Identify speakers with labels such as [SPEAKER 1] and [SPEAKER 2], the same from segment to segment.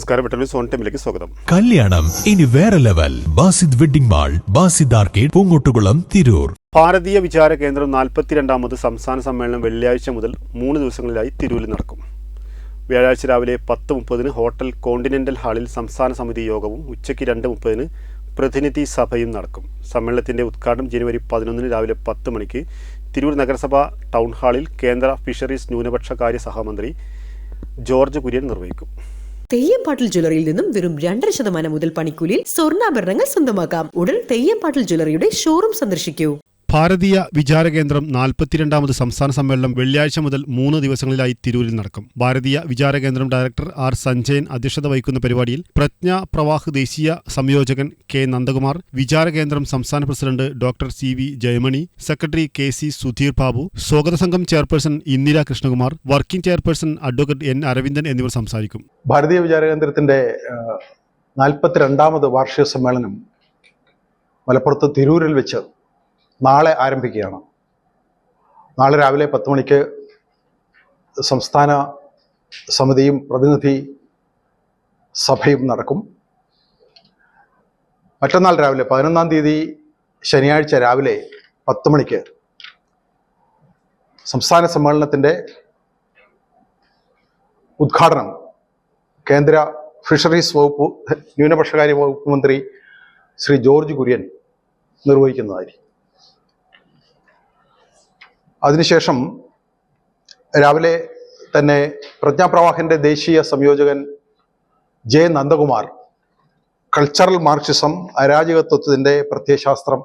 [SPEAKER 1] നമസ്കാരം. പെട്ടെന്ന് സോൺ ടൈമിലേക്ക് സ്വാഗതം.
[SPEAKER 2] കല്യാണം. ഇനി വേറെ level. Basid wedding mall Basid arcade Poonkottukulam Tirur.
[SPEAKER 1] Bharatiya Vichara Kendram നാൽപ്പത്തിരണ്ടാമത് സംസ്ഥാന സമ്മേളനം വെള്ളിയാഴ്ച മുതൽ മൂന്ന് ദിവസങ്ങളിലായി തിരൂരിൽ നടക്കും. വ്യാഴാഴ്ച രാവിലെ പത്ത് മുപ്പതിന് ഹോട്ടൽ കോണ്ടിനെന്റൽ ഹാളിൽ സംസ്ഥാന സമിതി യോഗവും ഉച്ചയ്ക്ക് രണ്ട് മുപ്പതിന് പ്രതിനിധി സഭയും നടക്കും. സമ്മേളനത്തിന്റെ ഉദ്ഘാടനം ജനുവരി പതിനൊന്നിന് രാവിലെ പത്ത് മണിക്ക് തിരൂർ നഗരസഭ ടൗൺ ഹാളിൽ കേന്ദ്ര ഫിഷറീസ് ന്യൂനപക്ഷ കാര്യ സഹമന്ത്രി ജോർജ് കുര്യൻ നിർവഹിക്കും.
[SPEAKER 3] തെയ്യംപാട്ടിൽ ജ്വല്ലറിയിൽ നിന്നും വെറും രണ്ടര ശതമാനം മുതൽ പണിക്കൂലിയിൽ സ്വർണാഭരണങ്ങൾ സ്വന്തമാക്കാം. ഉടൻ തെയ്യംപാട്ടിൽ ജ്വല്ലറിയുടെ ഷോറൂം സന്ദർശിക്കൂ.
[SPEAKER 1] ഭാരതീയ വിചാര കേന്ദ്രം നാൽപ്പത്തിരണ്ടാമത് സംസ്ഥാന സമ്മേളനം വെള്ളിയാഴ്ച മുതൽ മൂന്ന് ദിവസങ്ങളിലായി തിരൂരിൽ നടക്കും. ഭാരതീയ വിചാര കേന്ദ്രം ഡയറക്ടർ ആർ സഞ്ജയൻ അധ്യക്ഷത വഹിക്കുന്ന പരിപാടിയിൽ പ്രജ്ഞ പ്രവാഹ് ദേശീയ സംയോജകൻ കെ നന്ദകുമാർ വിചാര കേന്ദ്രം സംസ്ഥാന president doctor C V Jayamani secretary K C Sudheer Babu സ്വാഗത സംഘം chairperson Indira Krishnakumar working chairperson advocate N Aravindan എന്നിവർ സംസാരിക്കും.
[SPEAKER 4] ഭാരതീയ വിചാരകേന്ദ്രത്തിന്റെ നാൽപ്പത്തിരണ്ടാമത് വാർഷിക സമ്മേളനം മലപ്പുറത്ത് തിരൂരിൽ വെച്ച് നാളെ ആരംഭിക്കുകയാണ്. നാളെ രാവിലെ പത്ത് മണിക്ക് സംസ്ഥാന സമിതിയും പ്രതിനിധി സഭയും നടക്കും. മറ്റന്നാൾ രാവിലെ പതിനൊന്നാം തീയതി ശനിയാഴ്ച രാവിലെ പത്ത് മണിക്ക് സംസ്ഥാന സമ്മേളനത്തിന്റെ ഉദ്ഘാടനം കേന്ദ്ര ഫിഷറീസ് വകുപ്പ് ന്യൂനപക്ഷകാര്യ വകുപ്പ് മന്ത്രി ശ്രീ ജോർജ് കുര്യൻ നിർവഹിക്കുന്നതായിരിക്കും. അതിനുശേഷം രാവിലെ തന്നെ പ്രജ്ഞാപ്രവാഹിന്റെ ദേശീയ സംയോജകൻ ജെ നന്ദകുമാർ കൾച്ചറൽ മാർക്സിസം അരാജകത്വത്തിന്റെ പ്രത്യയശാസ്ത്രം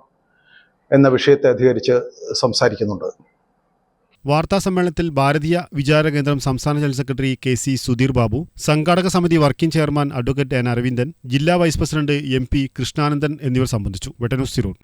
[SPEAKER 4] എന്ന വിഷയത്തെ അധികരിച്ച് സംസാരിക്കുന്നുണ്ട്.
[SPEAKER 1] വാർത്താ സമ്മേളനത്തിൽ ഭാരതീയ വിചാര കേന്ദ്രം സംസ്ഥാന general secretary K C Sudheer Babu സംഘാടക സമിതി working chairman advocate N Aravindan ജില്ലാ vice president M P Krishnanandan എന്നിവർ സംബന്ധിച്ചു. വെട്ടനൂസ് തിരൂർ.